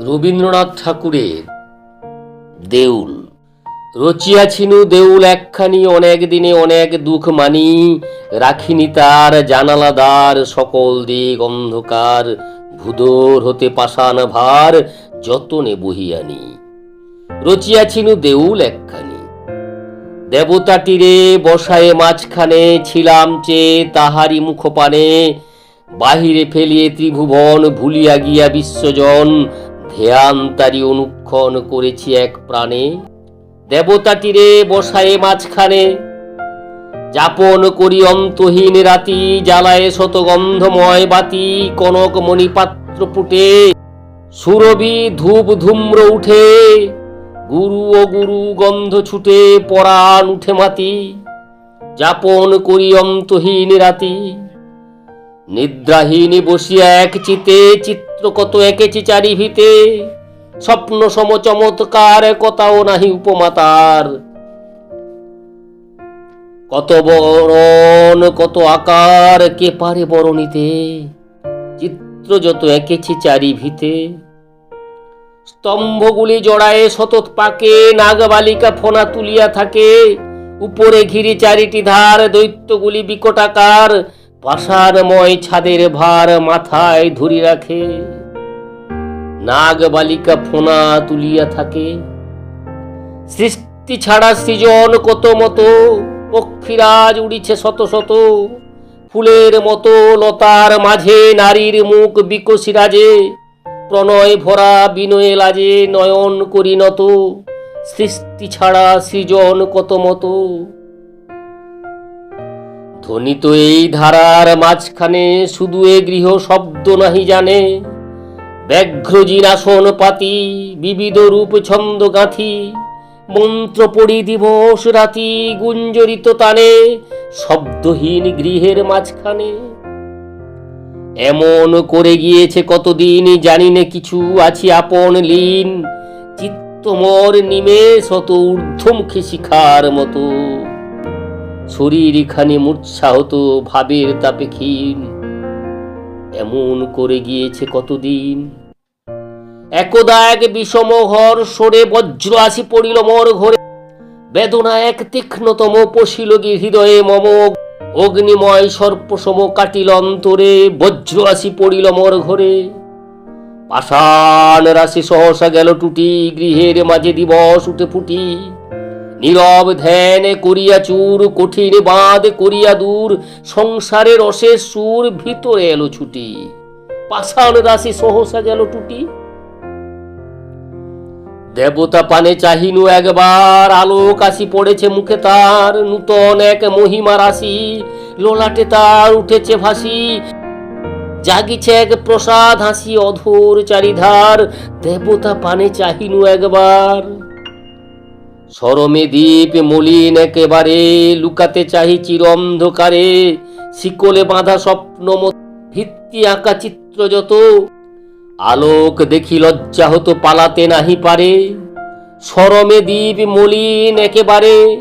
রবীন্দ্রনাথ ঠাকুরের দেউল। রচিয়াছিনু দেউল একখানি, অনেক দিনে অনেক দুঃখ মানি, রাখিনি তার জানালা দ্বার সকল দিক অন্ধকার, ভুদর হতে পাষাণ ভার যতনে বহিয়ানি। রচিয়াছিনু দেউল একখানি। দেবতাটিরে বসায়ে মাঝখানে ছিলাম চে তাহারি মুখপানে, বাহিরে ফেলিয়ে ত্রিভুবন ভুলিয়া গিয়া বিশ্বজন ধ্যান তারি অনুক্ষণ করেছি এক প্রাণে। দেবতাটিরে বসায়ে মাঝখানে। যাপন করি অন্তহীন রাতি, জ্বালায় শতগন্ধময় বাতি, কনক মণিপাত্র পুটে। সুরভি ধূপ ধূম্র উঠে, গুরু ও গুরু গন্ধ ছুটে, পরাণ উঠে মাতি। যাপন করি অন্তহীন রাতি। নিদ্রাহীন বসিয়া এক চিতে কত একেছি চারি ভিতে স্বপ্ন সম চমৎকার কথাও নাহি উপমাতার। কত বরণ, কত আকার, কে পারে বরণিতে? চিত্র যত একেছি চারি ভিতে স্তম্ভগুলি জড়ায়ে শতৎ পাকে, নাগবালিকা ফোনা তুলিয়া থাকে। উপরে ঘিরি চারিটি ধার, দৈত্যগুলি বিকটাকার পাষাণময় ছাদের ভার মাথায় ধরি রাখে। নাগ বালিকা ফোনা তুলিয়া থাকে। সৃষ্টি ছাড়া সৃজন কত মতো, পক্ষীরাজ উড়িছে শত শত। ফুলের মতো লতার মাঝে নারীর মুখ বিকশি রাজে, প্রণয় ভরা বিনয়ে লাজে নয়ন করি নত। সৃষ্টি ছাড়া সৃজন কত মতো। ধ্বনিত এই ধারার মাঝখানে শুধু এ গৃহ শব্দ নাহি জানে। ব্যাঘ্রজিন আসন পাতি বিবিধ রূপ ছন্দ গাঁথি মন্ত্র পড়ি দিবস রাতি গুঞ্জরিত তানে, শব্দহীন গৃহের মাঝখানে। এমন করে গিয়েছে কতদিন, জানি না কিছু আছি আপন লীন। চিত্তমর নিমে শত ঊর্ধ্বমুখী শিখার মতো। শরীর খানি মূর্ছা হতো ভাবের তাপে ক্ষীণ। এমন করে গিয়েছে কতদিন? একদা এক বিষম ঘর সরে বজ্র আসি পড়িল মোর ঘরে। বেদনা এক তীক্ষ্ণতম পশিল গি হৃদয়ে মম। অগ্নিময় সর্পসম কাটিল অন্তরে বজ্র আসি পড়িল মোর ঘরে। পাষাণ রাশি সহসা গেল টুটি, গৃহের মাঝে দিবস উঠে ফুটি। নীরব ধ্যান করিয়া চুর, কঠিন বাঁধ করিয়া দূর, সংসারের অশেষ সুর ভিতরে এলো ছুটি। পাষাণ রাশি সহসা গেল টুটি। দেবতা পানে চাহিনু একবার, আলোক আসি পড়েছে মুখে তার, নূতন এক মহিমা রাশি, লোলাটে তার উঠেছে ভাসি। জাগিছে এক প্রসাদ হাসি অধর চারিধার, দেবতা পানে চাহিনু একবার। সরমে দ্বীপ মলিন একেবারে, লুকাতে চাহি চির অন্ধকারে শিকলে বাঁধা স্বপ্ন ভিত্তি আঁকা চিত্র যত। আলোক দেখি লজ্জা হতো পালাতে নাহি পারে। সরমে দ্বীপ মলিন একেবারে।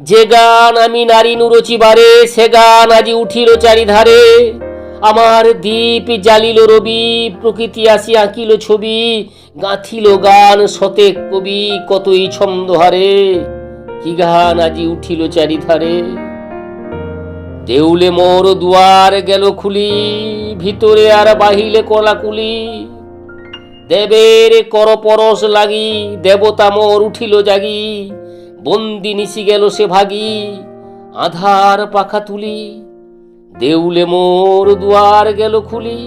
যে গান আমি নারী নুরচিবারে, সে গান আজি উঠিল চারিধারে। আমার দ্বীপ জালিল রবি, প্রকৃতি আসি আঁকিল ছবি, গাঁথিল গান শতেক কবি, কতই ছন্দহারে কি গান আজি উঠিল চারিধারে? দেউলে মোর দুয়ার গেল খুলি, ভিতরে আর বাহিলে কলাকুলি। দেবের কর পরশ লাগি, দেবতা মোর উঠিল জাগি, বন্দি নিশি গেল সে ভাগি, আধার পাখা তুলি। দেউলে মোর দুয়ার গেল খুলি।